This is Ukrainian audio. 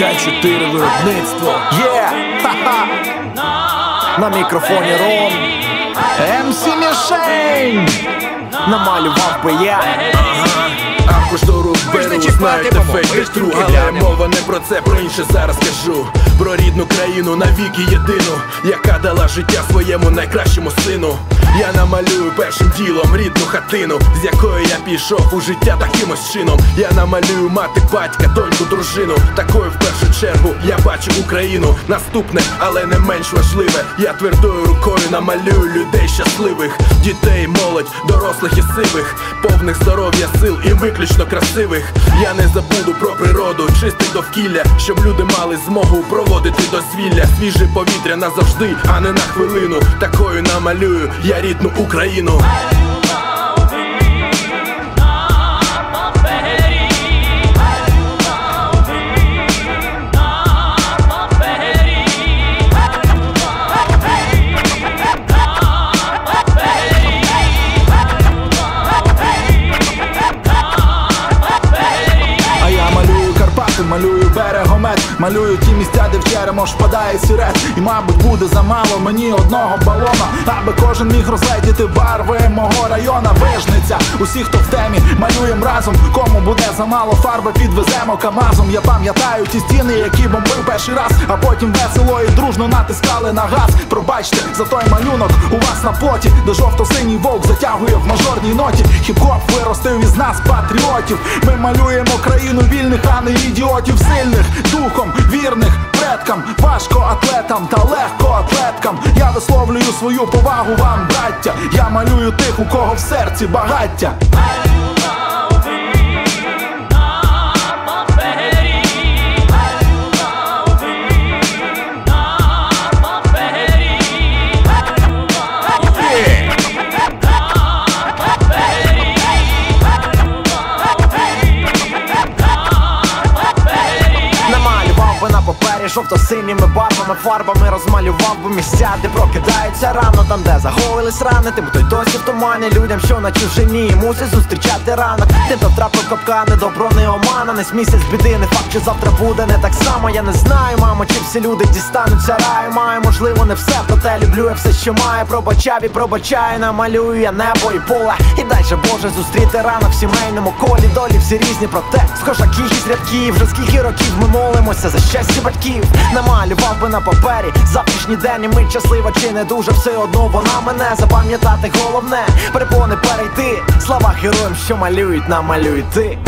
К4 виробництво. Є! Ха-ха! На мікрофоні Ром. МС Мішень! Намалював би я. Аркуш до рук беру, знаєте, фейк тру Але мова не про це, про інше зараз кажу Про рідну країну навіки єдину Яка дала життя своєму найкращому сину Я намалюю першим ділом рідну хатину З якої я пішов у життя такимось чином. Я намалюю мати, батька, доньку, дружину. Такою в першу чергу я бачу Україну. Наступне, але не менш важливе. Я твердою рукою намалюю людей щасливих. Дітей, молодь, дорослих і сивих. Повних здоров'я сил і виключно красивих. Я не забуду про природу, чисте довкілля Щоб люди мали змогу проводити дозвілля. Свіже повітря назавжди, а не на хвилину. Такою намалюю я рідну Україну. Малюю берегомет, малюю ті місця, де в черемош впадає сірет. І мабуть буде замало мені одного балона, аби кожен міг розгледіти барви мого района. Вижниця, усі, хто в темі, малюєм разом. Кому буде замало фарби, підвеземо камазом. Я пам'ятаю ті стіни, які бомбив перший раз, а потім весело і дружно натискали на газ. Пробачте за той малюнок у вас на плоті, де жовто-синій вовк затягує в мажорній ноті. Хіп-хоп виростив із нас патріотів. Ми малюємо країну вільних, а не ідіотів сильних, духом вірних предкам, важко атлетам та легко атлеткам. Я висловлюю свою повагу вам, браття. Я малюю тих, у кого в серці багаття. Намалював би папері жовто-синіми барвами, фарбами розмалював би місця, де прокидаються рано, там де загоїлись рани, тим хто й досі в тумані людям, що на чужині мусить зустрічати ранок. Тим, хто втрапив капкани, добро не омана, не з біди, не факт, що завтра буде не так само. Я не знаю, мамо, чи всі люди дістануться раю. Маю, можливо, не все, проте люблю я все, що маю. Пробачав і пробачаю, намалюю я небо і поле. І дай же Боже зустріти ранок в сімейному колі. Долі всі різні, проте схожа кількість рядків. Вже скільки років ми молимося за щастя батьків. Намалював би на папері завтрашній день, і ми щаслива чи не дуже все одно вона мене запам'ятати головне. припони перейти. Слава героям, що малюють, намалюй ти.